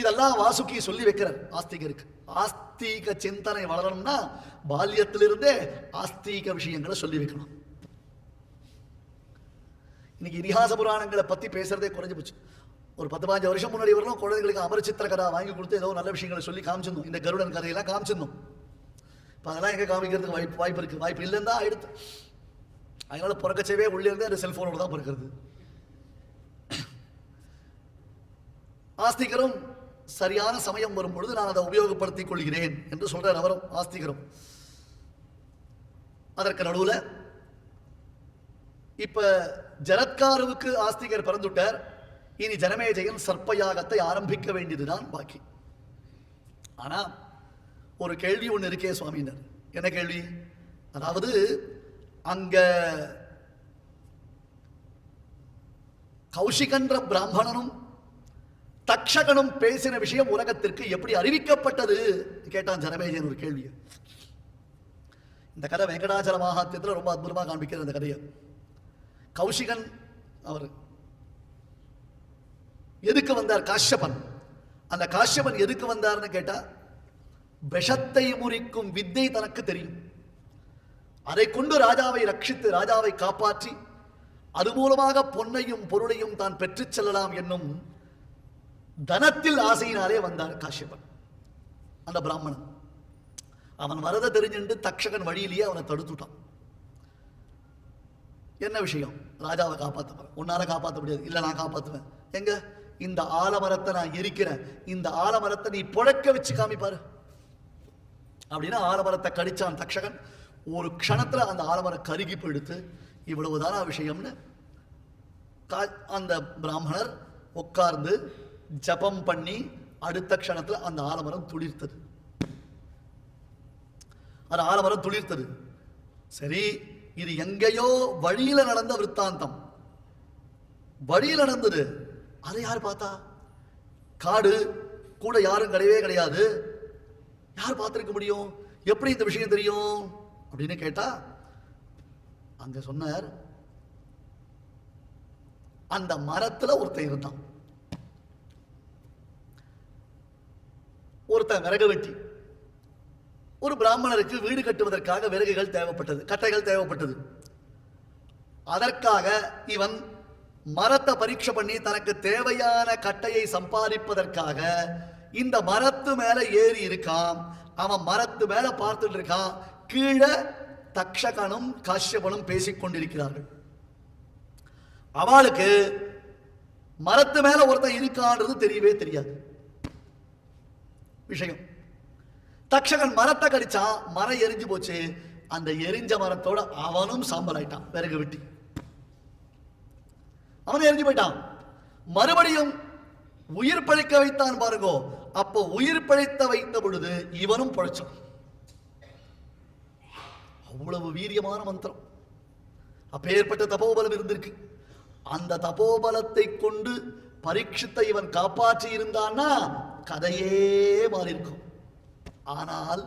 இதெல்லாம் வாசுகி சொல்லி வைக்கிறார். ஆஸ்திகருக்கு. ஆஸ்தீக சிந்தனை வளரணும்னா பால்யத்திலிருந்தே ஆஸ்தீக விஷயங்களை சொல்லி வைக்கணும். இன்னைக்கு இதிகாச புராணங்களை பத்தி பேசுறதே குறைஞ்சு போச்சு. ஒரு பத்து பாஞ்சு வருஷம் முன்னாடி வரலாம் குழந்தைகளுக்கு அமரச்சித்திர கதை வாங்கி கொடுத்து ஏதோ நல்ல விஷயங்களை சொல்லி காமிச்சிருந்தோம். இந்த கருடன் கதையெல்லாம் காமிச்சிருந்தோம். இப்போ அதெல்லாம் எங்கே காமிக்கிறதுக்கு வாய்ப்பு வாய்ப்பு இருக்குது வாய்ப்பு இல்லைன்னு தான் ஆயிடுத்து. அதனால பிறக்கச்சவே உள்ளே இருந்து அந்த செல்ஃபோனோட தான் பிறக்கிறது. ஆஸ்திகரும் சரியான சமயம் வரும் பொழுது நான் அதை உபயோகப்படுத்திக் கொள்கிறேன் என்று சொல்றார் அவரும் ஆஸ்திகரும். அதற்கு நடுவுல இப்ப ஜரத்காருவுக்கு ஆஸ்திகர் பிறந்துட்டார். இனி ஜனமேஜயன் சர்ப்பயாகத்தை ஆரம்பிக்க வேண்டியதுதான் பாக்கி. ஆனா ஒரு கேள்வி ஒன்று இருக்கே சுவாமினர் என்ன கேள்வி? அதாவது அங்க கௌஷிகன்ற பிராமணனும் தக்ஷகனும் பேசின விஷயம் உலகத்திற்கு எப்படி அறிவிக்கப்பட்டது? கேட்டான் ஜனமேஜன் ஒரு கேள்வியை. இந்த கதை வெங்கடாச்சல மகாத்தியத்தில் ரொம்ப அற்புதமாக காண்பிக்கிற இந்த கதையை. கௌஷிகன் அவர் எதுக்கு வந்தார்? காஷ்யபன். அந்த காஷ்யபன் எதுக்கு வந்தார்னு கேட்டா விஷத்தை முறிக்கும் வித்தை தனக்கு தெரியும். அதை கொண்டு ராஜாவை ரட்சித்து ராஜாவை காப்பாற்றி அது மூலமாக பொன்னையும் பொருளையும் தான் பெற்றுச் செல்லலாம் என்னும் தனத்தில் ஆசையினாலே வந்தார் காஷ்யபன் அந்த பிராமணன். அவன் வரத தெரிஞ்சுட்டு தக்ஷகன் வழியிலேயே அவனை தடுத்துட்டான். என்ன விஷயம்? ராஜாவை காப்பாற்ற உன்னால காப்பாற்ற முடியாது. இல்லை நான் காப்பாற்றுவேன் எங்க? இந்த ஆலமரத்தை நான் எரிக்கிறேன். இந்த ஆலமரத்தை நீ புழக்க வச்சு காமிப்பாரு. அப்படின்னா ஆலமரத்தை கடிச்சான் தக்ஷகன். ஒரு க்ஷணத்துல அந்த ஆலமரம் கருகி போயிடுத்து இவ்வளவுதானா விஷயம்னு கா- அந்த பிராமணர் உட்கார்ந்து ஜபம் பண்ணி அடுத்த க்ஷணத்துல அந்த ஆலமரம் துளிர்த்தது. அந்த ஆலமரம் துளிர்த்தது. சரி இது எங்கேயோ வழியில நடந்த விற்த்தாந்தம். வழியில் நடந்தது. அதை யார் பார்த்தா? காடு கூட யாரும் கிடையவே கிடையாது. யார் பார்த்திருக்க முடியும்? எப்படி இந்த விஷயம் தெரியும்? அப்படின்னு கேட்டா அங்க சொன்னார் அந்த மரத்துல ஒருத்தர் இருந்தான். ஒருத்தன் விறகு வெட்டி. ஒரு பிராமணருக்கு வீடு கட்டுவதற்காக விறகுகள் தேவைப்பட்டது கட்டைகள் தேவைப்பட்டது. அதற்காக இவன் மரத்தை பரீட்சை பண்ணி தனக்கு தேவையான கட்டையை சம்பாதிப்பதற்காக இந்த மரத்து மேல ஏறி இருக்கான். அவன் மரத்து மேல பார்த்துட்டு இருக்கான். கீழே தக்ஷகனும் காஷ்யபனும் பேசிக் கொண்டிருக்கிறார்கள். அவளுக்கு மரத்து மேல ஒருத்தன் இருக்கான்றது தெரியவே தெரியாது. விஷயம். தக்ஷகன் மரத்தை கடிச்சா மரம் எரிஞ்சு போச்சு. அந்த எரிஞ்ச மரத்தோட அவனும் சாம்பல் ஆயிட்டான். விறகு வெட்டி. அவன் எரிஞ்சு போயிட்டான். மறுபடியும் உயிர் பழிக்க வைத்தான் பாருங்கோ. அப்போ உயிர் பழித்த வைத்த பொழுது இவனும் பழைச்சான். அவ்வளவு வீரியமான மந்திரம். அப்பேற்பட்ட தபோபலம் இருந்திருக்கு. அந்த தபோபலத்தை கொண்டு பரீட்சித்தை இவன் காப்பாற்றி இருந்தான்னா கதையே மாறியிருக்கும். ஆனால்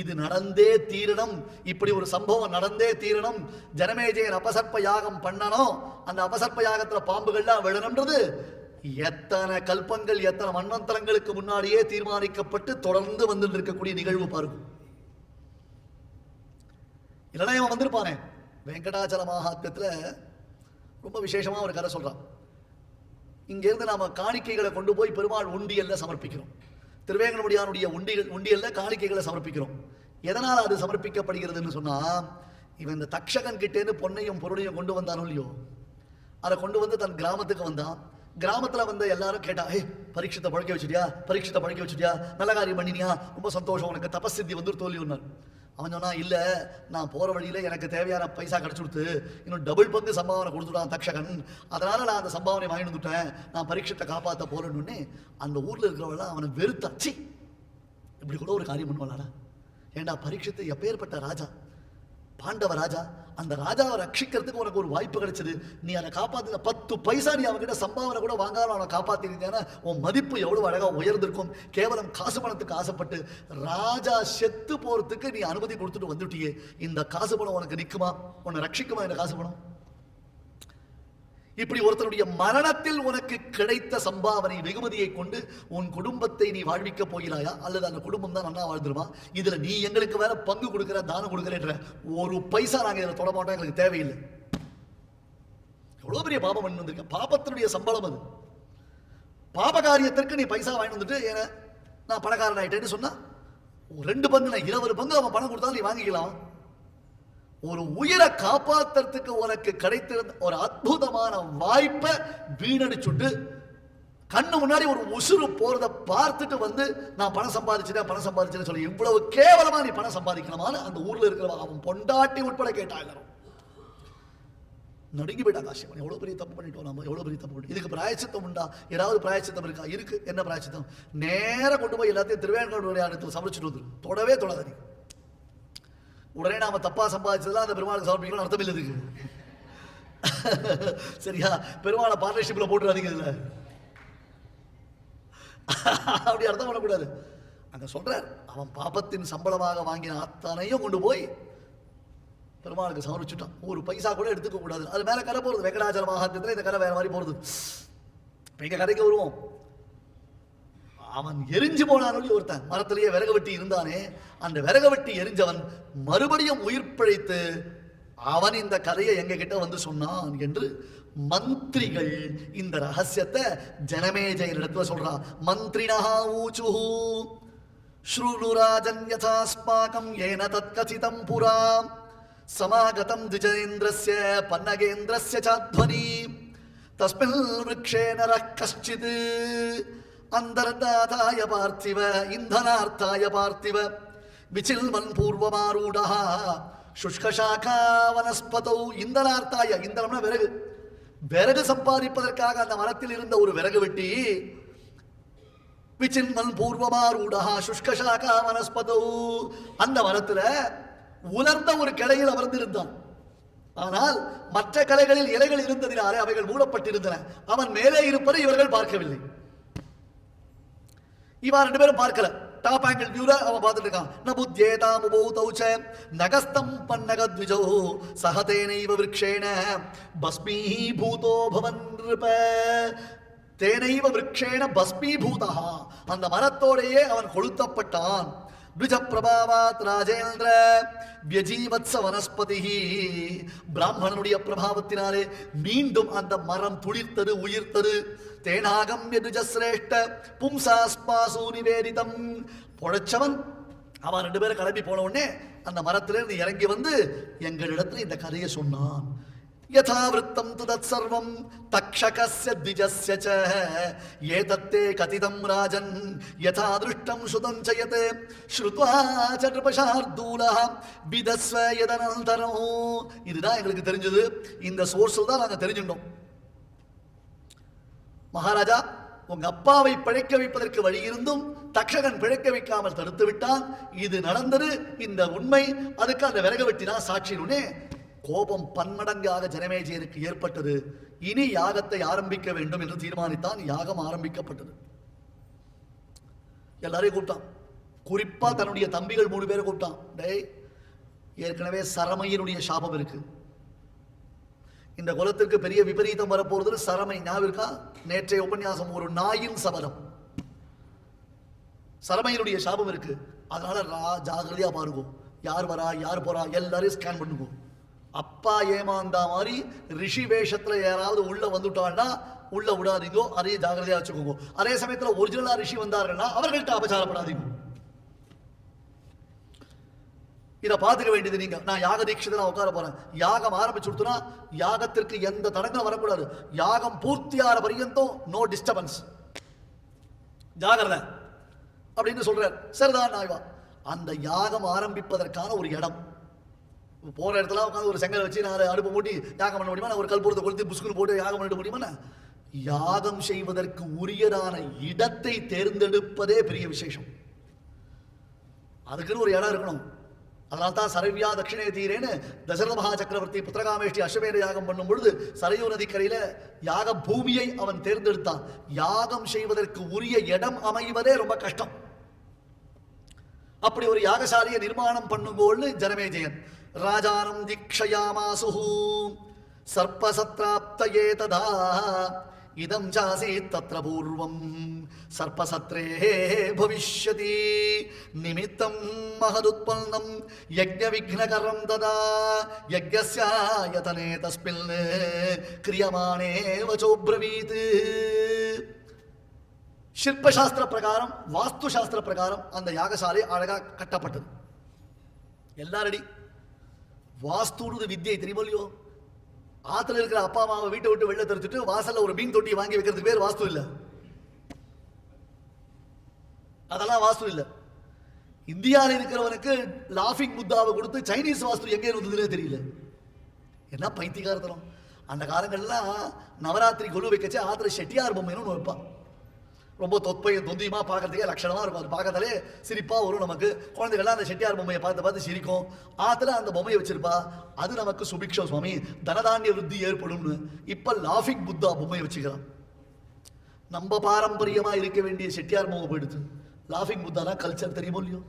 இது நடந்தே தீரணும். இப்படி ஒரு சம்பவம் நடந்தே தீரணும். ஜனமேஜயர் அபசர்ப்ப யாகம் பண்ணணும் அந்த அபசர்ப்ப யாகத்துல பாம்புகள்லாம் விழணும்ன்றது எத்தனை கல்பங்கள் எத்தனை மன்னந்தரங்களுக்கு முன்னாடியே தீர்மானிக்கப்பட்டு தொடர்ந்து வந்துட்டு இருக்கக்கூடிய நிகழ்வு பாருங்க. இல்லைன்னா இவன் வந்திருப்பானே. வெங்கடாச்சல மகாத்மியத்துல ரொம்ப விசேஷமாக ஒரு கதை சொல்கிறான் இங்கேருந்து நாம காணிக்கைகளை கொண்டு போய் பெருமாள் உண்டியல்ல சமர்ப்பிக்கிறோம். திருவேங்கடமுடியானுடைய உண்டியல் உண்டியல்ல காணிக்கைகளை சமர்ப்பிக்கிறோம். எதனால் அது சமர்ப்பிக்கப்படுகிறதுன்னு சொன்னால் இவன் இந்த தக்ஷகன் கிட்டேருந்து பொன்னையும் பொருளையும் கொண்டு வந்தானோ இல்லையோ? அதை கொண்டு வந்து தன் கிராமத்துக்கு வந்தான். கிராமத்தில் வந்த எல்லாரும் கேட்டா ஏ பரீட்சத்தை பழக்க வச்சுட்டியா? பரீட்சத்தை பழக்க வச்சுட்டியா? நல்ல காரியம் பண்ணினியா? ரொம்ப சந்தோஷம். உனக்கு தபசித்தி வந்து தோல்வி ஒன்னார் அவன் சொன்னா இல்லை நான் போகிற வழியில் எனக்கு தேவையான பைசா கிடச்சி கொடுத்து இன்னும் டபுள் பங்கு சம்பாவனை கொடுத்துட்டான் தக்ஷகன். அதனால் நான் அந்த சம்பாவனை வாங்கி வந்துட்டேன். நான் பரீட்சத்தை காப்பாற்ற போகிறேன்னு அந்த ஊரில் இருக்கிறவெல்லாம் அவனை வெறுத்தாச்சு. இப்படி கூட ஒரு காரியம் பண்ணுவாளா ஏண்டா பரீட்சத்தை எப்பேற்பட்ட ராஜா? பாண்டவ ராஜா அந்த ராஜாவை ரட்சிக்கிறதுக்கு உனக்கு ஒரு வாய்ப்பு கிடைச்சது. நீ அதை காப்பாத்தின பத்து பைசா நீ அவன்கிட்ட சம்பாவனை கூட வாங்காம அவனை காப்பாத்திருந்தேன்னா உன் மதிப்பு எவ்வளவு அழகா உயர்ந்திருக்கும். கேவலம் காசு பணத்துக்கு ஆசைப்பட்டு ராஜா செத்து போறதுக்கு நீ அனுமதி கொடுத்துட்டு வந்துட்டியே. இந்த காசு பணம் உனக்கு நிற்குமா உன்னை ரட்சிக்குமா இந்த காசு பணம்? இப்படி ஒருத்தருடைய மரணத்தில் உனக்கு கிடைத்த சம்பாவனை வெகுமதியை கொண்டு உன் குடும்பத்தை நீ வாழ்விக்க போகிறாயா? அல்லது அந்த குடும்பம் தான் நல்லா வாழ்ந்துருமா? இதுல நீ எங்களுக்கு வேற பங்கு கொடுக்குற தானம் கொடுக்கிறேன்ற ஒரு பைசா நாங்க இதுல தொட மாட்டோம் எங்களுக்கு தேவையில்லை. எவ்வளவு பெரிய பாபம் பண்ணி வந்திருக்க? பாபத்தினுடைய சம்பளம் அது. பாப காரியத்திற்கு நீ பைசா வாங்கி வந்துட்டு ஏன்னா நான் பணக்காரன் ஆயிட்டேன்னு சொன்னா ஒரு ரெண்டு பங்கு நான் இருபது பங்கு அவன் பணம் கொடுத்தாலும் நீ வாங்கிக்கலாம். ஒரு உயிரை காப்பாத்துறதுக்கு உனக்கு கிடைத்திருந்த ஒரு அற்புதமான வாய்ப்பை வீணடிச்சுட்டு கண்ணு முன்னாடி ஒரு உசுறு போறத பார்த்துட்டு வந்து நான் பணம் சம்பாதிச்சிட்டேன் பணம் சம்பாதிச்சேன்னு சொல்லி இவ்வளவு கேவலமா நீ பணம் சம்பாதிக்கணுமான்னு அந்த ஊர்ல இருக்கிற அவன் பொண்டாட்டி உட்பட கேட்டா நடுங்கி போயிட்டா காசியமன் எவ்வளவு பெரிய தப்பு பண்ணிட்டோம் நம்ம எவ்வளவு பெரிய தப்பு பண்ணிட்டோம். இதுக்கு பிராயச்சித்தம் உண்டா? ஏதாவது பிராயச்சித்தம் இருக்கா? இருக்கு. என்ன பிராயச்சித்தம்? நேராக கொண்டு போய் எல்லாத்தையும் திருவேங்கடோடைய இடத்துல சமைச்சிட்டு வந்துடும் தொடவே தொடாதீங்க நீ. உடனே நாம தப்பா சம்பாதிச்சதெல்லாம் அந்த பெருமாளுக்கு சமர்ப்பிக்கணும் அர்த்தம் இல்லை இதுக்கு. சரியா? பெருமாளை பார்ட்னர்ஷிப்ல போட்டுறாதீங்க இதுல. அப்படி அர்த்தம் பண்ணக்கூடாது. அங்க சொல்றார் அவன் பாப்பத்தின் சம்பளமாக வாங்கின அத்தனையும் கொண்டு போய் பெருமாளுக்கு சமர்ப்பிச்சுட்டான். ஒரு பைசா கூட எடுத்துக்க கூடாது. அது மேல கரை போறது. வெங்கடாச்சலமாக இந்த கரை வேற மாதிரி போறது. இப்ப எங்கள் கரைக்கு வருவோம். அவன் எரிஞ்சு போனான் ஒருத்தன். மரத்திலேயே விறகு வெட்டி இருந்தானே. அந்த விறகு வெட்டி எரிஞ்சவன் மறுபடியும் உயிர் பிழைத்து அவன் இந்த கதையை எங்க கிட்ட வந்து சொன்னான் என்று மந்திரிகள் இந்த ரகசியத்தை ஜனமேஜயன் இடத்துல சொல்றான். மந்திரினஹா ஊச்சுஹூ. ஸ்ருணுராஜன் யதாஸ்மாகம் ஏன தத்கதிதம் புராம் சமாகதம் திஜேந்திரஸ்ய பன்னகேந்திரஸ்ய சாத்வனி தஸ்மின் விருக்ஷே நரः கஷ்டித் அந்தர்தாதாய பார்த்திவ இந்தனார்த்தாய பார்த்திவ விசில்வன் பூர்வமாரூடः சுஷ்கசாக்கா வனஸ்பதௌ இந்தனார்த்தாய இந்தனம்னா விறகு. விறகு சம்பாதிப்பதற்காக அந்த மரத்தில் இருந்த ஒரு விறகு வெட்டி விசின்மன் பூர்வமாரூடா சுஷ்கசாக்கா வனஸ்பதௌ அந்த மரத்துல உலர்ந்த ஒரு கிளையில் அமர்ந்திருந்தான். ஆனால் மற்ற கலைகளில் இலைகள் இருந்ததினாலே அவைகள் மூடப்பட்டிருந்தன. அவன் மேலே இருப்பதை இவர்கள் பார்க்கவில்லை. இவன் ரெண்டு பேரும் பார்க்கல. டாப் ஆங்கிள் வியூல அவன் பார்த்துட்டு இருக்கான். ந புத்தியேதாம் உபௌதௌ ச நகஸ்தம் பன்னகத்விஜௌ சஹதேனைவ விருக்ஷேண பஸ்மீபூதோ பவன் நிருப தேனைவ விரக்ஷேண பஸ்மீ பூதா அந்த மரத்தோடையே அவன் கொளுத்தப்பட்டான். த்விஜ பிரபாவாத் ராஜேந்திர வியஜீவத்ச வனஸ்பதி பிராமணனுடைய பிரபாவத்தினாலே மீண்டும் அந்த மரம் துளிர்த்தது உயிர்த்தது. தேனாகம் யதுஜ சிரேஷ்ட பும்சாஸ்பாசு நிவேதிதம் பொழைச்சவன் அவன் ரெண்டு பேரும் கிளம்பி போன உடனே அந்த மரத்திலிருந்து இறங்கி வந்து எங்களிடத்துல இந்த கதையை சொன்னான் யதாவிருத்தம் து தத் சர்வம் தக்ஷகஸ்ய திஜஸ்ய ச ஏதத்தே கதிதம் ராஜன் யதா திருஷ்டம் சுதம் ச யத் ஸ்ருத்வா ச விதஸ்வ யதனந்தரம் இதுதான் எங்களுக்கு தெரிஞ்சது இந்த சோர்ஸில் தான் நாங்கள் தெரிஞ்சுட்டோம் மகாராஜா உங்க அப்பாவை பிழைக்க வைப்பதற்கு வழி இருந்தும் தக்ஷகன் பிழைக்க வைக்காமல் தடுத்து விட்டான். இது நடந்தது. இந்த உண்மை. அதுக்கு அந்த விறகு வெட்டினா சாட்சியுனே கோபம் பன்மடங்காக ஜனமேஜயருக்கு ஏற்பட்டது. இனி யாகத்தை ஆரம்பிக்க வேண்டும் என்று தீர்மானித்தான் யாகம் ஆரம்பிக்கப்பட்டது. எல்லாரையும் கூப்பிட்டான். குறிப்பா தன்னுடைய தம்பிகள் மூணு பேரை கூப்பிட்டான். டேய் ஏற்கனவே சரமையினுடைய சாபம் இருக்கு. இந்த குலத்திற்கு பெரிய விபரீதம் வரப்போறது சரமை ஞாபகம் நேற்றைய உபன்யாசம் ஒரு நாயின் சபதம். சரமையினுடைய சாபம் இருக்கு. அதனால ரா ஜாகிரதையா பாருவோம் யார் வரா யார் போறா எல்லாரையும் ஸ்கேன் பண்ணுவோம் அப்பா ஏமாந்தா மாதிரி ரிஷி வேஷத்துல யாராவது உள்ள வந்துட்டான்னா உள்ள விடாதீங்கோ அதையும் ஜாகிரதையா வச்சுக்கோங்க. அதே சமயத்துல ஒரிஜினலா ரிஷி வந்தாருன்னா அவர்கள்ட்ட அபச்சாரப்படாதீங்க. இதை பார்த்துக்க வேண்டியது நீங்க. நான் யாக தீட்சத்தில் நான் உட்கார போறேன். யாகம் ஆரம்பிச்சு கொடுத்தனா யாகத்திற்கு எந்த தடங்களும் வரக்கூடாது. யாகம் பூர்த்தியாகிற பரியந்தம் நோ டிஸ்டர்பன்ஸ் ஜாகிரதை அப்படின்னு சொல்றார். சரிதான் நாய்வா அந்த யாகம் ஆரம்பிப்பதற்கான ஒரு இடம். போற இடத்துல உட்காந்து ஒரு செங்கல் வச்சு நான் அடுப்பு மூட்டி யாகம் பண்ண முடியுமா? நான் ஒரு கல்பூரத்தை கொளுத்தி புஷ்குன்னு போட்டு யாகம் பண்ணிட்டு முடியுமா? யாகம் செய்வதற்கு உரியதான இடத்தை தேர்ந்தெடுப்பதே பெரிய விசேஷம். அதுக்குன்னு ஒரு இடம் இருக்கணும். அதனால தான் சரவியா தட்சிணே தீரேன்னு தசரத மகா சக்கரவர்த்தி புத்திரகாமேஷ்டி அஸ்வமேத யாகம் பண்ணும் பொழுது சரையூ நதிக்கரையில் யாக பூமியை அவன் தேர்ந்தெடுத்தான். யாகம் செய்வதற்கு உரிய இடம் அமைவதே ரொம்ப கஷ்டம். அப்படி ஒரு யாகசாலையை நிர்மாணம் பண்ணுங்கோள்னு ஜனமேஜயன் ராஜானம் தீக்ஷயாமாசுஹு சர்ப்பசத்ராப்தயே ததா இதம் ஜாசீத் தத்ர பூர்வம் சர்ப்பசத்ரே பவிஷ்யதி நிமித்தம் மகதுத்பன்னம் யஜ்ஞவிக்னகரம் ததா யஜ்ஞஸ்யாயதனே தஸ்மின் கிரியமானே வச்சோப்ரவீத் சிற்பசாஸ்திர பிரகாரம் வாஸ்து சாஸ்திர பிரகாரம் அந்த யாகசாலை அழகாக கட்டப்பட்டது எல்லாரடி ரெடி வாஸ்துன்றது வித்தியை தெரியுமோ இல்லையோ ஆத்துல இருக்கிற அப்பா அம்மாவை வீட்டை விட்டு வெளில தெரிச்சுட்டு வாசல்ல ஒரு மீன் தொட்டி வாங்கி வைக்கிறதுக்கு பேர் வாஸ்து இல்ல. அதெல்லாம் வாஸ்து இல்ல. இந்தியாவில் இருக்கிறவனுக்கு லாஃபிங் புத்தாவை கொடுத்து சைனீஸ் வாஸ்து எங்கே இருந்ததுன்னே தெரியல. என்ன பைத்தியகாரத்தனம் அந்த காலங்கள்லாம் நவராத்திரி கொலு வைக்கச்சு ஆத்திர செட்டியார் பொம்மைன்னு ஒன்று வைப்பான். ரொம்ப தொப்பையும் தொந்தியமாக பார்க்குறதுக்கே லட்சணமாக இருக்கும். அது பார்க்கறதாலே சிரிப்பாக வரும் நமக்கு. குழந்தைகள்லாம் அந்த செட்டியார் பொம்மையை பார்த்து பார்த்து சிரிக்கும். ஆத்துல அந்த பொம்மையை வச்சிருப்பா. அது நமக்கு சுபிக்ஷம் சுவாமி. தனதானிய விருத்தி ஏற்படும்னு. இப்போ லாஃபிக் புத்தா பொம்மையை வச்சுக்கிறான். நம்ம பாரம்பரியமாக இருக்க வேண்டிய செட்டியார் பொம்மை போயிடுது லாஃபிங் புத்தானா கல்ச்சர் தெரியுமோ இல்லையோ?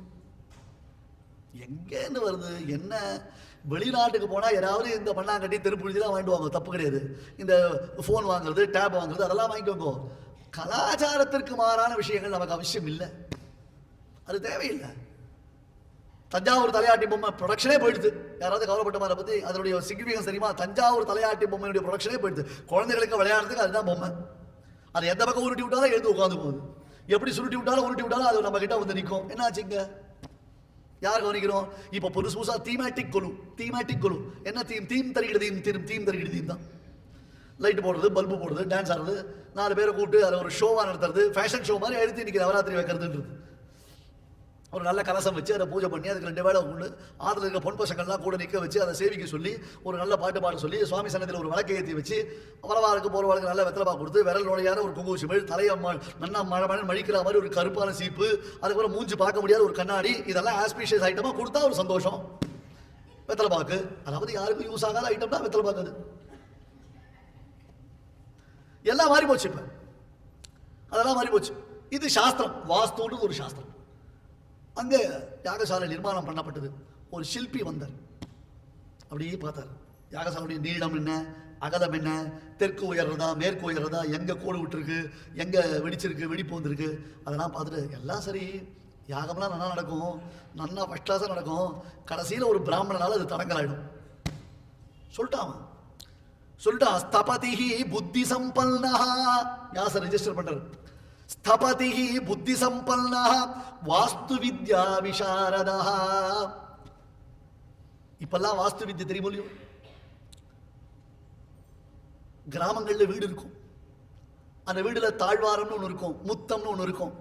எங்கேருந்து வருது? என்ன? வெளிநாட்டுக்கு போனால் யாராவது இந்த மண்ணாங்கட்டி தெருப்புழுதிலாம் வாங்கிடுவாங்க தப்பு கிடையாது. இந்த ஃபோன் வாங்குறது டேப் வாங்குறது அதெல்லாம் வாங்கிக்கோங்க. கலாச்சாரத்திற்கு மாறான விஷயங்கள் நமக்கு அவசியம் இல்லை. அது தேவையில்லை. தஞ்சாவூர் தலையாட்டி பொம்மை ப்ரொடக்ஷனே போயிடுது. யாராவது கவலைப்பட்ட மாதிரி பற்றி அதனுடைய சிக்னிஃபிகன்ஸ் தெரியுமா? தஞ்சாவூர் தலையாட்டி பொம்மையுடைய ப்ரொடக்ஷனே போயிடுது. குழந்தைகளுக்கு விளையாடுறதுக்கு அதுதான் பொம்மை. அது எந்த பக்கம் உருட்டி விட்டாலும் எழுந்து உட்காந்து போகுது. எப்படி சுருட்டி விட்டாலும் உருட்டி விட்டாலும் அது நம்ம கிட்ட வந்து நிற்கும் என்னாச்சுங்க யார் கவனிக்கிறோம்? இப்போ புதுசு புதுசாக தீமேட்டிக் குழு தீமேட்டிக் குழு என்ன தீம் தீம் தருகிற தீம் தீம் தீம் தருகிற தீம் தான். லைட் போடுறது பல்பு போடுறது டான்ஸ் ஆடுறது நாலு பேரை கூப்பிட்டு அதை ஒரு ஷோவாக நடத்துறது ஃபேஷன் ஷோ மாதிரி எழுதி இன்றைக்கி நவராத்திரி வைக்கிறதுன்றது. ஒரு நல்ல கலசம் வச்சு அதை பூஜை பண்ணி அதுக்கு ரெண்டு வேளை உண்டு. ஆற்றுல இருக்கிற பொன் பசங்கள்லாம் கூட நிற்க வச்சு அதை சேவிக்க சொல்லி ஒரு நல்ல பாட்டு பாட சொல்லி சுவாமி சன்னதியில் ஒரு விளக்கை ஏற்றி வச்சு வரவாருக்கு போகிறவாளுக்கு நல்ல வெத்தலை கொடுத்து விரல் நுழையான ஒரு குங்கும சிமிழ் தலையை நன்னா மழை மழை மழிக்கிற மாதிரி ஒரு கருப்பான சீப்பு அதுக்கப்புறம் மூஞ்சி பார்க்க முடியாத ஒரு கண்ணாடி இதெல்லாம் ஆஸ்பீஷியஸ் ஐட்டமாக கொடுத்தா ஒரு சந்தோஷம். வெத்தலை பாக்கு. அதாவது யாருக்கும் யூஸ் ஆகாத ஐட்டம் தான் வெத்தலை பாக்கு அது. எல்லாம் மாறி போச்சு இப்போ. அதெல்லாம் மாறி போச்சு. இது சாஸ்திரம். வாஸ்துன்றது ஒரு சாஸ்திரம். அங்கே யாகசாலை நிர்மாணம் பண்ணப்பட்டது. ஒரு சில்பி வந்தார். அப்படியே பார்த்தார். யாகசாலையுடைய நீளம் என்ன? அகலம் என்ன? தெற்கு உயர்றதா? மேற்கு உயர்றதா? எங்கே கோடு விட்டுருக்கு? எங்கே வெடிச்சிருக்கு? வெடிப்பு வந்திருக்கு? அதெல்லாம் பார்த்துட்டு எல்லாம் சரி. யாகம்லாம் நல்லா நடக்கும். நல்லா ஃபஸ்ட் கிளாஸாக நடக்கும். கடைசியில் ஒரு பிராமணனால அது தடங்கலாயிடும். சொல்லிட்டான் சொல்லிட்டு ஸ்தபதிஹி புத்தி சம்பன்னா யாச ரெஜிஸ்டர் பண்றாரு? ஸ்தபதிஹி புத்தி சம்பன்னா வாஸ்து வித்யா விசாரதா இப்பெல்லாம் வாஸ்து வித்யா தெரியுமோ இல்லையோ? கிராமங்களில் வீடு இருக்கும். அந்த வீடுல தாழ்வாரம்னு ஒன்று இருக்கும் முத்தம்னு ஒன்று இருக்கும்.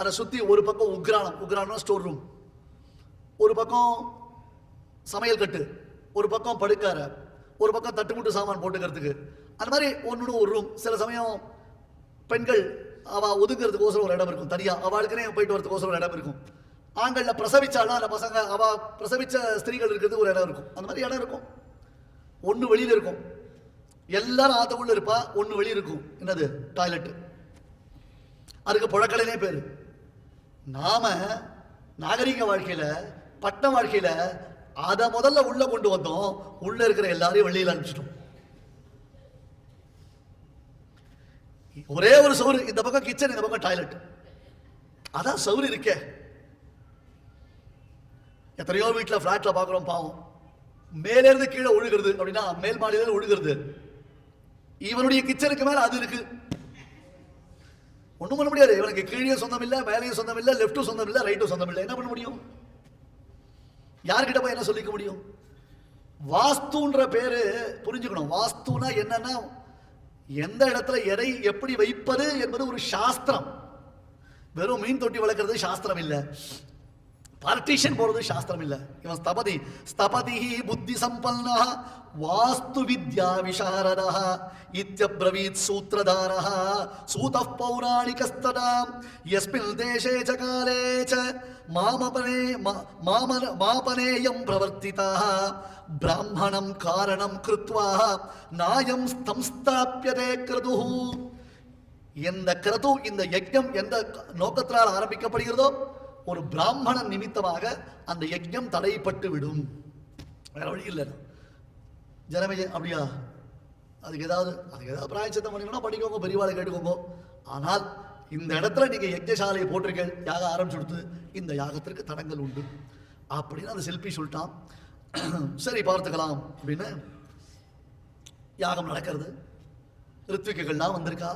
அதை சுற்றி ஒரு பக்கம் உக்ரானம் உக்ரானம் ஸ்டோர் ரூம் ஒரு பக்கம் சமையல் கட்டு ஒரு பக்கம் படுக்காரை ஒரு பக்கம் தட்டுமுட்டு சாமான் போட்டுக்கிறதுக்கு. அந்த மாதிரி ஒன்று ஒரு ரூம் சில சமயம் பெண்கள் அவள் ஒதுங்கிறதுக்கோசரம் ஒரு இடம் இருக்கும். தனியாக அவளுக்குனே போயிட்டு வரதுக்கோசரம் ஒரு இடம் இருக்கும். ஆண்களில் பிரசவிச்சாலும் அந்த பசங்க அவள் பிரசவித்த ஸ்திரீகள் இருக்கிறது ஒரு இடம் இருக்கும். அந்த மாதிரி இடம் இருக்கும். ஒன்று வெளியில் இருக்கும். எல்லாரும் ஆத்தக்குள்ள இருப்பா ஒன்று வெளியே இருக்கும். என்னது? டாய்லெட் அதுக்கு புழக்கலைனே பேர். நாம நாகரிக வாழ்க்கையில் பட்ட வாழ்க்கையில் அதை முதல்ல உள்ள கொண்டு வந்தோம். உள்ள இருக்கிற எல்லாரையும் வெளியில் அனுப்பிச்சிட்டோம். ஒரே ஒரு சவுறு இந்த பக்கம் கிச்சன் இந்த பக்கம் டாய்லெட் அதான் சவுறு இருக்கே. எத்தனையோ வீட்டில் ஃப்ளாட்டில் பார்க்குறோம் பாவம். மேலேருந்து கீழே ஒழுகிறது அப்படின்னா மேல் மாடியில ஒழுகிறது இவனுடைய கிச்சனுக்கு மேலே அது இருக்கு. ஒன்றும் பண்ண முடியாது. இவனுக்கு கீழே சொந்தம் இல்லை மேலேயும் சொந்தம் இல்லை லெஃப்ட்டும் சொந்தம் இல்லை ரைட்டும் சொந்தம் இல்லை. என்ன பண்ண முடியும்? யார்கிட்ட போய் என்ன சொல்லிக்க முடியும்? வாஸ்துன்ற பேரு புரிஞ்சுக்கணும். வாஸ்துனா என்னன்னா எந்த இடத்துல எதை எப்படி வைப்பது என்பது ஒரு சாஸ்திரம். வெறும் மீன் தொட்டி வளர்க்குறது சாஸ்திரம் இல்லை. பார்ட்டிஷன் போறது சாஸ்திரம் இல்ல. இவன் ஸ்தபதி. ஸ்தபதி புத்தி சம்பன்னா வாஸ்து வித்யா விசாரதா இத்தியப்ரவீத் சூத்திரதாரः சூத பௌராணிகஸ்ததா எஸ்மின் தேசே ச காலே ச மாமபனே மா- மாமன மாபனேயம் பிரவர்த்திதः பிராமணம் காரணம் கிருத்வா நாயம் ஸ்தம்ஸ்தாப்யதே கிருது இந்த கிரது இந்த யஜ்யம் எந்த நோக்கத்தினால் ஆரம்பிக்கப்படுகிறதோ ஒரு பிராமணன் நிமித்தமாக அந்த யஜ்ஞம் தடைப்பட்டு விடும். வேற வழி இல்லை. ஜனமே அப்படியா? அதுக்கு ஏதாவது அதுக்கு ஏதாவது பிராயச்சத்தை பண்ணிக்கணும் படிக்கோங்க பெரியவாளை கேட்டுக்கோங்க. ஆனால் இந்த இடத்துல நீங்கள் யஜ்ஞசாலையை போட்டிருக்க யாகம் ஆரம்பிச்சு கொடுத்து இந்த யாகத்திற்கு தடங்கள் உண்டு. அப்படின்னு அந்த சிற்பி சொல்லிட்டான். சரி பார்த்துக்கலாம் அப்படின்னு யாகம் நடக்கிறது. ரித்விகர்கள்லாம் வந்திருக்கா.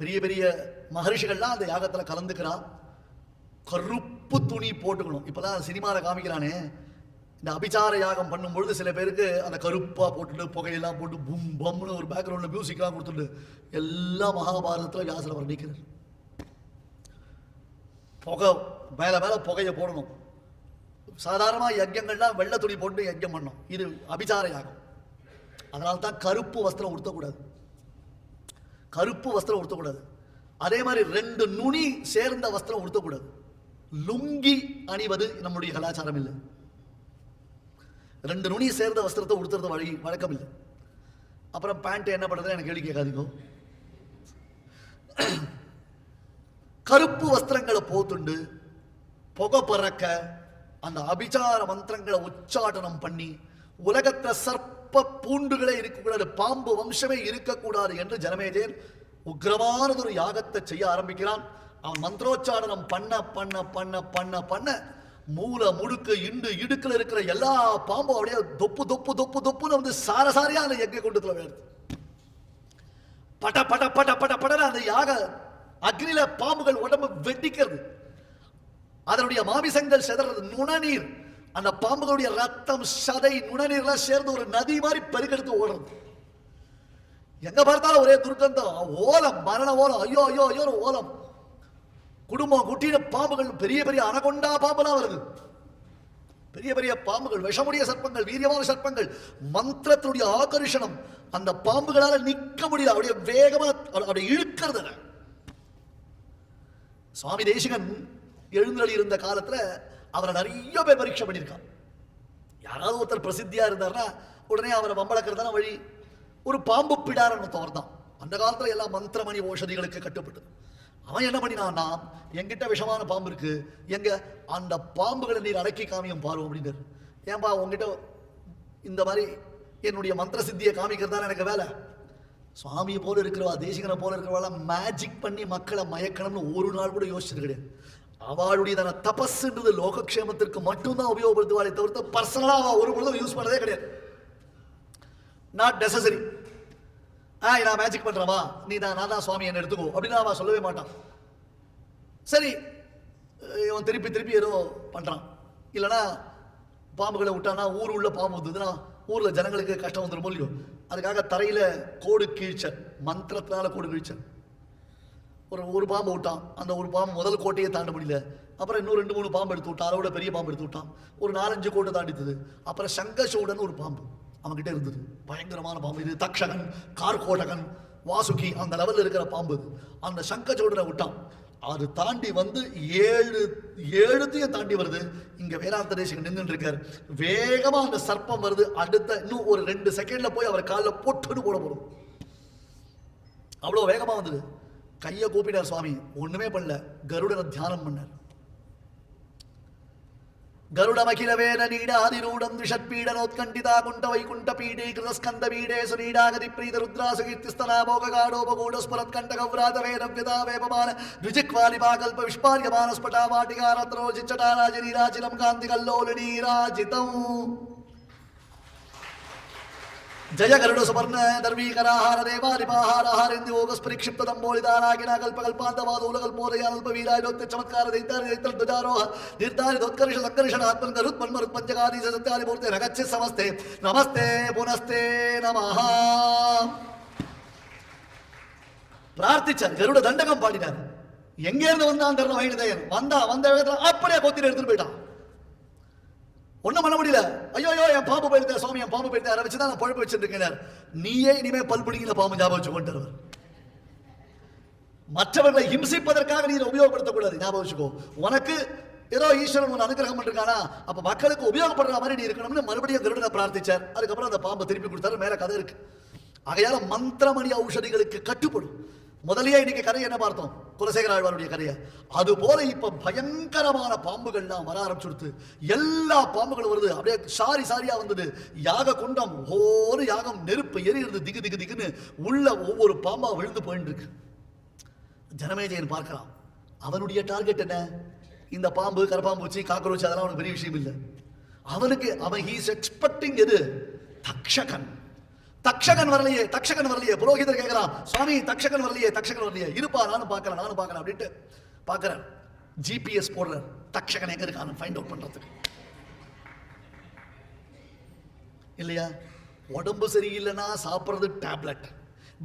பெரிய பெரிய மகரிஷிகள்லாம் அந்த யாகத்தில் கலந்துக்கிறா. கருப்பு துணி போட்டுக்கணும். இப்போதான் சினிமாவில் காமிக்கிறானே. இந்த அபிச்சார யாகம் பண்ணும்பொழுது சில பேருக்கு அந்த கருப்பாக போட்டுட்டு புகையெல்லாம் போட்டு பும் பம்னு ஒரு பேக்ரவுண்டில் மியூசிக்லாம் கொடுத்துட்டு எல்லாம் மகாபாரதத்தில் வியாசர் வர்ணிக்கிறார் புகை மேலே மேலே புகையை போடணும். சாதாரணமாக யஜ்யங்கள்லாம் வெள்ளை துணி போட்டு யஜ்யம் பண்ணணும் இது அபிச்சார யாகம். அதனால தான் கருப்பு வஸ்திரம் உடுத்தக்கூடாது. கருப்பு வஸ்திரம் உடுத்தக்கூடாது. அதே மாதிரி ரெண்டு நுனி சேர்ந்த வஸ்திரம் உடுத்தக்கூடாது. லுங்கி அணிவது நம்முடைய கலாச்சாரம் இல்லை ரெண்டு நுனி சேர்ந்த வஸ்திரத்தை உடுத்துறது வழி வழக்கம் இல்லை அப்புறம் பேண்ட் என்ன பண்ணுறது எனக்கு கேள்வி கேட்காதீங்க. கருப்பு வஸ்திரங்களை போத்துண்டு புகை பறக்க அந்த அபிச்சார மந்திரங்களை உச்சாடனம் பண்ணி உலகத்தில் சர்ப்ப பூண்டுகளே இருக்கக்கூடாது பாம்பு வம்சமே இருக்கக்கூடாது என்று ஜனமேஜயன் உக்ரமானதொரு யாகத்தை செய்ய ஆரம்பிக்கிறான். அவன் மந்திரோச்சாரணம் பண்ண பண்ண பண்ண பண்ண பண்ண மூல முடுக்கு இண்டு இடுக்கில் இருக்கிற எல்லா பாம்பும் அப்படியே தொப்பு தொப்பு தொப்பு தொப்புன்னு வந்து சாரசாரியா அந்த யஜ்ய குண்டத்துல வருது பட பட பட பட பட அந்த யாக அக்னியில பாம்புகள் உடம்பு வெட்டிக்கிறது அதனுடைய மாமிசங்கள் செதறது நுணநீர். அந்த பாம்புகளுடைய ரத்தம் சதை நுணநீர்லாம் சேர்ந்து ஒரு நதி மாதிரி பெருக்கெடுத்து ஓடுறது. எங்க பார்த்தாலும் ஒரே துர்க்கந்தம். ஓலம் மரண ஓலம். ஐயோ ஐயோ ஐயோ ஓலம். குடும்பம் குட்டின பாம்புகள் பெரிய பெரிய அனகொண்டா பாம்புலாம் வருது. பெரிய பெரிய பாம்புகள் விஷமுடைய சர்ப்பங்கள் வீரியமான சர்ப்பங்கள் மந்திரத்தினுடைய ஆகர்ஷணம் அந்த பாம்புகளால நிக்க முடியல. அப்படியே வேகமா அப்படி இழுக்கிறது சுவாமி தேசிகன் எழுந்தளி இருந்த காலத்துல அவரை நிறைய பேர் பரீட்சை பண்ணியிருக்கான். யாராவது ஒருத்தர் பிரசித்தியா இருந்தார்னா உடனே அவரை வம்பளக்கிறதான வழி ஒரு பாம்பு பிடாரன்னு தோர்தான் அந்த காலத்துல எல்லாம் மந்திரமணி ஓஷதிகளுக்கு கட்டுப்பட்டது. அவன் என்ன பண்ணினான்னா என்கிட்ட விஷமான பாம்பு இருக்கு. எங்க? அந்த பாம்புகளை நீர் அடக்கி காமியம் பாரு அப்படின்னாரு ஏன்பா உங்ககிட்ட இந்த மாதிரி என்னுடைய மந்திர சித்தியை காமிக்கிறது எனக்கு வேலை? சுவாமியை போல இருக்கிறவா தேசிகனை போல இருக்கிறவெல்லாம் மேஜிக் பண்ணி மக்களை மயக்கணும்னு ஒரு நாள் கூட யோசிச்சது கிடையாது. அவளுடையதான தபஸ்ன்றது லோகக்ஷேமத்திற்கு மட்டும்தான் உபயோகப்படுத்துவாளே தவிர்த்து பர்சனலாக அவள் ஒரு பொழுதும் யூஸ் பண்ணதே கிடையாது. நாட் நெசசரி ஆ நான் மேஜிக் பண்ணுறவா நீ தான் நான் தான் சுவாமி என்ன எடுத்துக்கோ. அப்படின்னு அவன் சொல்லவே மாட்டான். சரி இவன் திருப்பி திருப்பி ஏதோ பண்ணுறான் இல்லைன்னா பாம்புகளை விட்டானா ஊர் உள்ள பாம்பு வந்ததுன்னா ஊரில் ஜனங்களுக்கு கஷ்டம் வந்துடும் இல்லையோ? அதுக்காக தரையில் கோடு கீழ்ச்சல் மந்திரத்தினால கோடு கீழ்ச்சல் ஒரு ஒரு பாம்பு விட்டான். அந்த ஒரு பாம்பு முதல் கோட்டையை தாண்ட முடியல. அப்புறம் இன்னும் ரெண்டு மூணு பாம்பு எடுத்து விட்டான். அதோட பெரிய பாம்பு எடுத்து விட்டான். ஒரு நாலஞ்சு கோட்டை தாண்டித்தது. அப்புறம் சங்கசூடன் ஒரு பாம்பு. அவன்கிட்ட இருந்தது. பயங்கரமான பாம்பு. இது தக்ஷகன் கார்கோடகன் வாசுகி அந்த லெவலில் இருக்கிற பாம்பு இது. அந்த சங்கச்சூடனை விட்டான். அது தாண்டி வந்து ஏழு ஏழுத்தையும் தாண்டி வருது. இங்கே வேதாந்த தேசிகன் நின்றுட்டு இருக்காரு வேகமா அந்த சர்ப்பம் வருது. அடுத்த இன்னும் ஒரு ரெண்டு செகண்ட்ல போய் அவர் காலில் போட்டுன்னு போட போகிறோம் அவ்வளோ வேகமா வந்தது. கையை கூப்பிட்டார் சுவாமி. ஒண்ணுமே பண்ணல. கருடனை தியானம் பண்ணார். గరుడమఖిల వేన నీడాదిరూఢం ద్విషత్పీడనోత్కంఠితాకుంఠ వైకుంఠ పీఠే కృతస్కంద పీఠే సునీడాగతి ప్రీత రుద్రాసు కీర్తిస్తనాభోగగాఢోపగూఢ స్ఫురత్కంఠ గవ్రాత వేద వ్యదా వేపమాన ద్విజిక్వాలిపాకల్ప విష్పార్యమానస్ఫటా వాటికారత్నోజిచ్చటారాజనీరాచిలం కాంతి ಜಯ ಗರುಡ ಸುವರ್ಣ ದರ್ವೀಕರಾಹಾರ ದೇವಾಲಿಪಾಹಾರಹಾರೆಂದು ಯೋಗಸ್ಪರಿಕ್ಷಿಪ್ತ ದಂಬೋಳಿದಾರಾಗಿನ ಕಲ್ಪಕಲ್ಪಾಂತವಾದ ಉಲಕಲ್ಪೋದಯಾನಲ್ಪ ವೀರಾಯೋತ್ಯ ಚಮತ್ಕಾರ ದೈತಾರಿ ದೈತ್ರ ಧ್ವಜಾರೋಹ ನಿರ್ಧಾರಿ ದೋತ್ಕರ್ಷ ಸಂಕರ್ಷಣ ಆತ್ಮನ್ ಗರುತ್ ಮನ್ಮರುತ್ ಪಂಚಗಾದಿ ಸತ್ಯಾದಿ ಮೂರ್ತಿ ನಗಚ್ಚಿ ಸಮಸ್ತೆ ನಮಸ್ತೆ ಪುನಸ್ತೆ ನಮಃ பிரார்த்திச்சார் கருட தண்டகம் பாடினார் எங்க இருந்து வந்தான் தெரியல வைணதேயன் வந்தா வந்த இடத்துல அப்படியே கொத்திட்டு எடுத்துட்டு போயிட்டான் ஒண்ணும் பண்ண முடியல. ஐயோ ஐயோ என் பாம்பு போயிருந்தேன் சுவாமி என் பாம்பு போயிருந்தேன் வச்சு தான் நான் பழப்பு வச்சுருக்கேன் நீயே இனிமே பல் பிடிக்கல பாம்பு ஞாபகம் வச்சு கொண்டு மற்றவர்களை ஹிம்சிப்பதற்காக நீ இதை உபயோகப்படுத்தக்கூடாது ஞாபகம் வச்சுக்கோ. உனக்கு ஏதோ ஈஸ்வரன் உன்னை அனுகிரகம் பண்ணிருக்கானா? அப்ப மக்களுக்கு உபயோகப்படுற மாதிரி நீ இருக்கணும்னு மறுபடியும் கருடனை பிரார்த்திச்சார். அதுக்கப்புறம் அந்த பாம்பை திருப்பி கொடுத்தாரு மேல கதை இருக்கு. ஆகையால மந்திரமணி ஔஷதிகளுக்கு கட்டுப்படும். முதலியே இன்னைக்கு கதை என்ன பார்த்தோம்? குலசேகர ஆழ்வாருடைய கதையை. அது போல இப்ப பயங்கரமான பாம்புகள்லாம் வர ஆரம்பிச்சுடுத்து. எல்லா பாம்புகளும் வருது. அப்படியே சாரி சாரியா வந்தது. யாக குண்டம் ஒவ்வொரு யாகம் நெருப்பு எரியுது திகு திகு திகுன்னு உள்ள ஒவ்வொரு பாம்பா விழுந்து போயிட்டு இருக்கு ஜனமேஜயன் பார்க்கலாம். அவனுடைய டார்கெட் என்ன? இந்த பாம்பு கரப்பாம்பூச்சி காக்ரோச் அதெல்லாம் அவனுக்கு பெரிய விஷயம் இல்லை. அவனுக்கு அவன் ஹீஸ் எக்ஸ்பெக்டிங் எது? தக்ஷகன். தக்ஷகன் வரலையே தக்ஷகன் வரலையே. புரோகிதர் கேட்கிறான் சுவாமி தக்ஷகன் வரலையே தக்ஷகன் வரலையே. இருப்பா நானும் பார்க்கறேன் நானும் பார்க்கறேன் அப்படின்ட்டு பார்க்கறேன் ஜிபிஎஸ் போடுற தக்ஷகன் எங்க இருக்கான்னு ஃபைண்ட் அவுட் பண்றதுக்கு. இல்லையா? உடம்பு சரியில்லைன்னா சாப்பிட்றது டேப்லெட்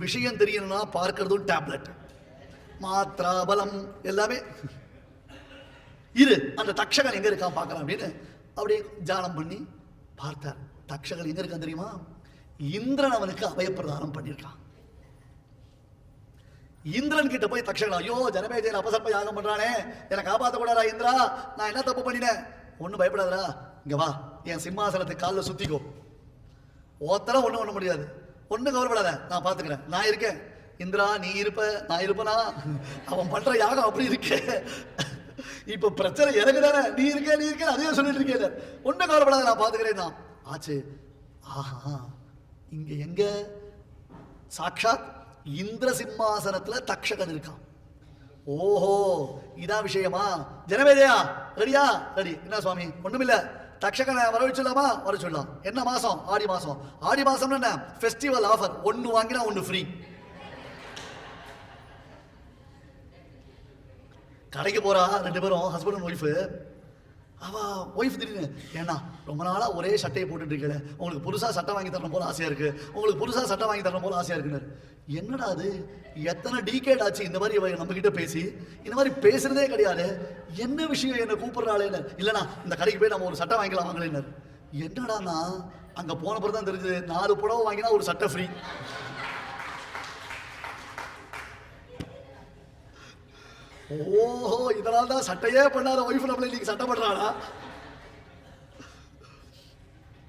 விஷயம் தெரியணும்னா பார்க்கறதும் டேப்லெட் மாத்திரா பலம் எல்லாமே. இரு அந்த தக்ஷகன் எங்க இருக்கான் பார்க்கறான் அப்படின்னு அப்படியே ஜானம் பண்ணி பார்த்தார். தக்ஷகன் எங்க இருக்கான் தெரியுமா? இந்திரன் அவனுக்கு அபயப்பிரதானம் பண்ணியிருக்கான். இந்திரன் கிட்ட போய் தக்ஷகன் ஐயோ ஜனமேஜயன் அபசர்ப்ப யாகம் பண்றானே. என்னை காப்பாத்த கூடாதா இந்திரா? நான் என்ன தப்பு பண்ணினேன்? ஒன்றும் பயப்படாதடா. இங்க வா என் சிம்மாசனத்தை காலில் சுத்திக்கோ. ஒத்தர ஒன்றும் பண்ண முடியாது. ஒன்றும் கவலைப்படாத நான் பார்த்துக்கிறேன் நான் இருக்கேன். இந்திரா நீ இருப்ப நான் இருப்பனா? அவன் பண்ற யாகம் அப்படி இருக்கே. இப்ப பிரச்சனை எனக்கு தானே. நீ இருக்க நீ இருக்க அதையே சொல்லிட்டு இருக்கேன் ஒன்றும் கவலைப்படாத நான் பார்த்துக்கிறேன் நான் ஆச்சு. ஆஹா. இங்கே எங்கே? சாக்ஷாத் இந்திர சிம்மாசனத்தில் தக்ஷகன் இருக்கான். ஓஹோ இதான் விஷயமா? ஜனவேதையா ரெடியா? ரெடி. என்ன சுவாமி? ஒன்றுமில்லை தக்ஷகனை வர வச்சுலாமா வர சொல்லலாம் என்ன மாதம் ஆடி மாதம் ஆடி மாதம்னு என்ன? ஃபெஸ்டிவல் ஆஃபர் ஒன்று வாங்கினா ஒன்று ஃப்ரீ கடைக்கு போகிறா ரெண்டு பேரும் ஹஸ்பண்ட் அண்ட் ஒய்ஃபு அவ ஒய்ஃப் திடீர்னு ஏன்னா ரொம்ப நாளாக ஒரே சட்டையை போட்டுட்டு இருக்கல உங்களுக்கு புதுசாக சட்டை வாங்கி தரணும் போல ஆசையாக இருக்குது உங்களுக்கு புதுசாக சட்டை வாங்கி தரணும் போல ஆசையாக இருக்குன்னு என்னடா அது? எத்தனை டீகேட் ஆச்சு இந்த மாதிரி நம்மக்கிட்ட பேசி? இந்த மாதிரி பேசுறதே கிடையாது. என்ன விஷயம் என்ன கூப்பிடுறாளேன்னு. இல்லைண்ணா இந்த கடைக்கு போய் நம்ம ஒரு சட்டை வாங்கிக்கலாம் வாங்கலேன்னு என்னடாண்ணா அங்கே போன பிறகு தான் தெரிஞ்சது நாலு புடவை வாங்கினா ஒரு சட்டை ஃப்ரீ ஓஹோ இதனால தான் சட்டையே பண்ணாத ஒய்ஃப் நம்மள இன்னைக்கு சட்டை பண்றாளா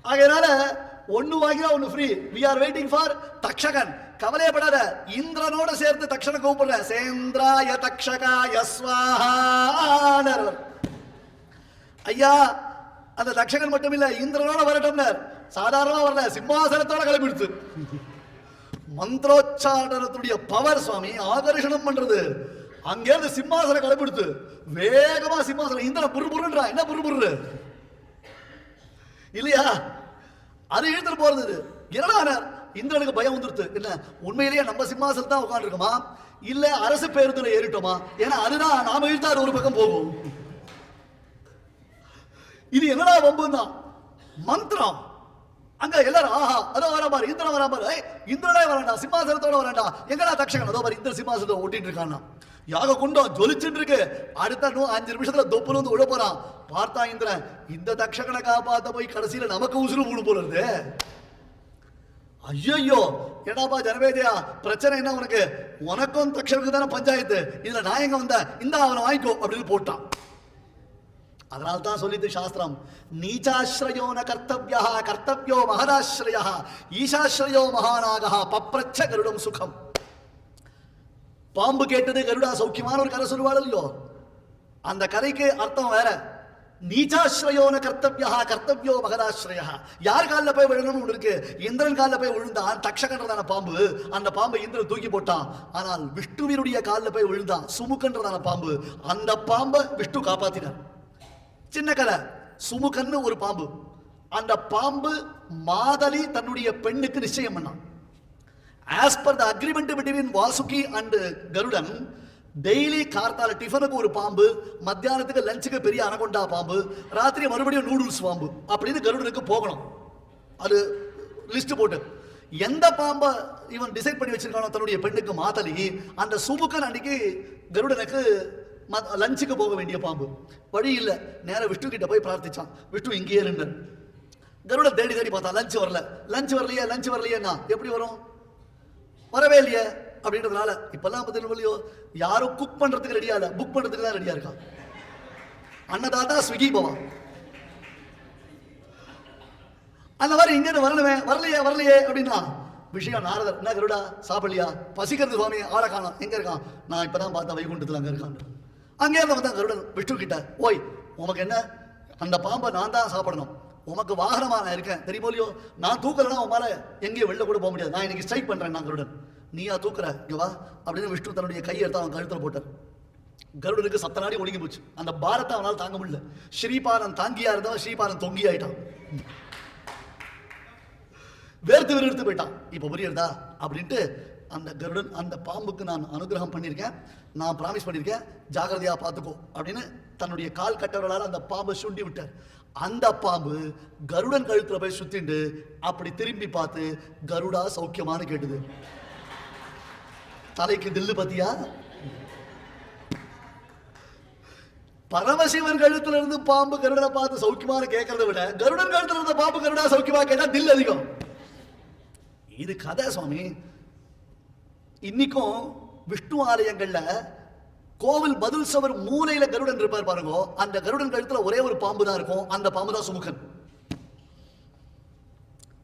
ஆகையனால ஒன்னு வாங்கினா ஒன்னு free we are waiting for Takshakan. கவலையப்படாத இந்திரனோட சேர்த்து தக்ஷனை கூப்பிடுற. சேந்திராய தக்ஷகா யஸ்வாஹானர் ஐயா அந்த தக்ஷகன் மட்டும் இல்ல இந்திரனோட வரட்டும்னர் சாதாரணமா வரல சிம்மாசனத்தோட கிளம்பிடுத்து. மந்திரோச்சாரணத்துடைய பவர் சுவாமி ஆகர்ஷணம் பண்றது. அங்கேருந்து சிம்மாசனம் கடைபிடித்து வேகமா சிம்மாசனம் இந்திரன் புருபுருன்றா என்ன புருபுரு இல்லையா? அது இழுத்துட்டு போறது இது. என்னடா இந்திரனுக்கு பயம் வந்துருத்து என்ன? உண்மையிலேயே நம்ம சிம்மாசனம் தான் உட்காந்துருக்கோமா இல்ல அரசு பேருந்துல ஏறிட்டோமா? ஏன்னா அதுதான் நாம இழுத்தாரு ஒரு பக்கம் போகும். இது என்னடா வம்புன்னா? மந்திரம். அங்க எல்லாரும் ஆஹா அதோ வரா பாரு இந்திரன் வரா பாரு. இந்திரனே வரண்டா சிம்மாசனத்தோட வரண்டா எங்கடா தக்ஷகன்? அதோ பாரு இந்திர சிம்மாசனத்தை ஓட்டிட்டு இருக்கான்னா. யாக குண்டம் ஜொலிச்சுட்டு இருக்கு அடுத்த அஞ்சு நிமிஷத்துல தொப்புல வந்து விழ போறான். பார்த்தா இந்திரன் இந்த தக்ஷகனை காப்பாத்த போய் கடைசியில நமக்கு உசுறு மூணு போல இருக்கு. ஐயோ என்னப்பா ஜனவேதியா பிரச்சனை என்ன உனக்கு? உனக்கும் தக்ஷனுக்கு தானே பஞ்சாயத்து. இதுல நான் எங்க வந்தேன்? இந்த அவனை வாங்கிக்கோ அப்படின்னு போட்டான். அதனால தான் சொல்லிது சாஸ்திரம். நீச்சாஸ்ரயோ ந கர்த்தவியா கர்த்தவியோ மகதாஸ்ரயா ஈசாஸ்ரயோ மகானாகா பப்ரச்ச கருடம் சுகம். பாம்பு கேட்டது கருடா சௌக்கியமான ஒரு கதை சொல்லுவாள் இல்லையோ அந்த கதைக்கு அர்த்தம் வேற. நீச்சாஸ்ரயோ கர்த்தவியா கர்த்தவியோ மகதாஸ்ரயா. யார் காலில் போய் விழணும்னு ஒன்று இருக்கு? இந்திரன் காலில் போய் விழுந்தான். தக்ஷகன்றதான பாம்பு. அந்த பாம்பை இந்திரன் தூக்கி போட்டான். ஆனால் விஷ்ணுவினுடைய காலில் போய் விழுந்தான். சுமுகன்றதான பாம்பு. அந்த பாம்பை விஷ்ணு காப்பாத்தினார். சின்ன கதை. சுமுகன்னு ஒரு பாம்பு. அந்த பாம்பு மாதலி தன்னுடைய பெண்ணுக்கு நிச்சயம் பண்ணான். As per the agreement between Vasuki and Garudan daily கார்த்தால டிஃபனுக்கு ஒரு பாம்பு மத்தியானத்துக்கு லஞ்சுக்கு பெரிய அனகொண்டா பாம்பு ராத்திரி மறுபடியும் நூடுல்ஸ் பாம்பு அப்படின்னு கருடனுக்கு போகணும். அது லிஸ்ட் போட்டு. எந்த பாம்பை இவன் டிசைட் பண்ணி வச்சிருக்கானோ தன்னுடைய பெண்ணுக்கு மாத்தலி அந்த சுமுக்கன் அன்னைக்கு கருடனுக்கு லஞ்சுக்கு போக வேண்டிய பாம்பு. வழி இல்லை. நேராக விஷ்ணு கிட்ட போய் பிரார்த்திச்சான். விஷ்ணு இங்கேயே இருந்தார் கருடன் தேடி தேடி பார்த்தா லஞ்ச் வரல. லஞ்ச் வரலையே லஞ்ச் வரலையேண்ணா எப்படி வரும்? வரவே இல்லையே அப்படின்றதுனால இப்பெல்லாம் பதில் யாரும் குக் பண்ணுறதுக்கு ரெடியாக இல்லை. புக் பண்ணுறதுக்கு தான் ரெடியாக இருக்கான். அன்னதாதா ஸ்விக்கி பவா அந்த மாதிரி இங்கேருந்து வரணுமே வரலையே வரலையே அப்படின்னா விஷயம் நாரதர். என்ன கருடா சாப்பிடலையா? பசிக்கிறது சுவாமி ஆளை காணும். எங்கே இருக்கான்? நான் இப்போ தான் பார்த்தேன் வைகுண்டத்தில் அங்கே இருக்கான் அங்கே இருந்து வந்தான் கருடன் விஷ்ணு கிட்ட ஓய் உமக்கு என்ன? அந்த பாம்பை நான் தான் சாப்பிடணும். உமக்கு வாகனமா நான் இருக்கேன். தெரியுமோ இல்லையோ? நான் தூக்கலன்னா உன் மேல எங்கேயும் வெளில கூட போக முடியாது. நான் இன்னைக்கு ஸ்ட்ரைக் பண்றேன் நான் கருடன் நீயா தூக்குற? இங்க வா. அப்படின்னு விஷ்ணு தன்னுடைய கையை எடுத்து அவன் கழுத்துல போட்டார். கருடனுக்கு சத்த நாடி ஒழுங்கி போச்சு. அந்த பாரத்தை அவனால் தாங்க முடியல. ஸ்ரீபாரன் தாங்கியா இருந்தவன் ஸ்ரீபாரன் தொங்கி ஆயிட்டான். வேர்த்து விறுவிறுத்து போயிட்டான். இப்போ புரியுறதா அப்படின்ட்டு அந்த கருடன் அந்த பாம்புக்கு நான் அனுகிரகம் பண்ணியிருக்கேன். நான் ப்ராமிஸ் பண்ணியிருக்கேன். ஜாகிரதையாக பார்த்துக்கோ அப்படின்னு தன்னுடைய கால் கட்டவர்களால் அந்த பாம்பை சுண்டி விட்டார். அந்த பாம்பு கருடன் கழுத்துல போய் சுத்திண்டு அப்படி திரும்பி பார்த்து கருடா சௌக்கியமானு கேட்டுது. தலைக்கு தில்லு பத்தியா? பரமசிவன் கழுத்துல இருந்து பாம்பு கருடனை பார்த்து சௌக்கியமான கேட்கறத விட கருடன் கழுத்துல இருந்த பாம்பு கருடா சௌக்கியமா கேட்டா தில் அதிகம். இது கதை சுவாமி. இன்னைக்கும் விஷ்ணு ஆலயங்கள்ல கோவில் பதில் சவர் மூலையில கருடன் இருப்பார் பாருங்க. அந்த கருடன் கழுத்துல ஒரே ஒரு பாம்பு தான் இருக்கும். அந்த பாம்பு தான் சுமுகன்.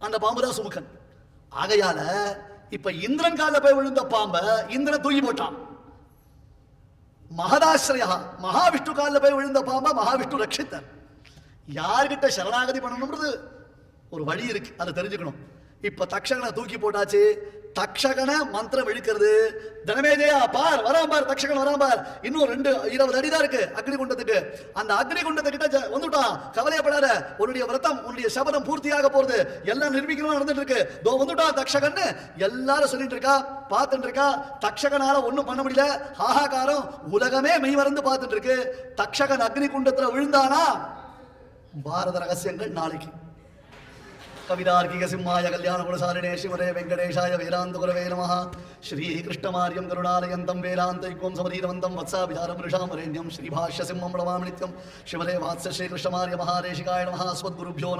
அந்த பாம்பு தான் சுமுகன். ஆகையால இப்ப இந்திரன் கால போய் விழுந்த பாம்ப இந்திரன் தூக்கி போட்டான். மகதாசிரயா மகாவிஷ்ணு காலில் போய் விழுந்த பாம்ப மகாவிஷ்ணு ரட்சித்தார். யார்கிட்ட சரணாகதி பண்ணணும்ன்றது ஒரு வழி இருக்கு. அதை தெரிஞ்சுக்கணும். இப்போ தக்ஷகனை தூக்கி போட்டாச்சு. தக்ஷகன மந்திரம் இழுக்கிறது. தனமேஜயா பார் வரான் பார் தக்ஷகன் வரான் பார். இன்னும் ரெண்டு இருபது அடி தான் இருக்கு அக்னி குண்டத்துக்கு அந்த அக்னி குண்டத்துக்கிட்ட ஜ- வந்துட்டான். கவலையப்படாத. உன்னுடைய விரதம் உன்னுடைய சபதம் பூர்த்தியாக போறது. எல்லாம் நிரூபிக்கணும் நடந்துட்டு இருக்கு தோ வந்துட்டான் தக்ஷகன்னு எல்லாரும் சொல்லிட்டு இருக்கா பார்த்துட்டு இருக்கா. தக்ஷகனால ஒன்றும் பண்ண முடியல. ஹாஹாகாரம் உலகமே மெய் மறந்து பார்த்துட்டு இருக்கு. தக்ஷகன் அக்னி குண்டத்தில் விழுந்தானா? பாரத ரகசியங்கள் நாளைக்கு. கவிதார்க்கிக சிம்மாய கல்யாண குணசாலினே சிவரே வெங்கடேஷாய வேதாந்த குரவே நம ஸ்ரீகிருஷ்ணமாரியம் கருணாலயந்தம் வேதாந்தைக்கும் சமதீரவந்தம் வத்சாபிதாரம் ரிஷாமரேண்யம் ஸ்ரீபாஷ்ய சிம்மம் பிரமாமி நித்யம் சிவரே வாத்ச ஸ்ரீகிருஷ்ணமாரிய மகாதேசிகாய நம ஸ்வத்குருभ्यो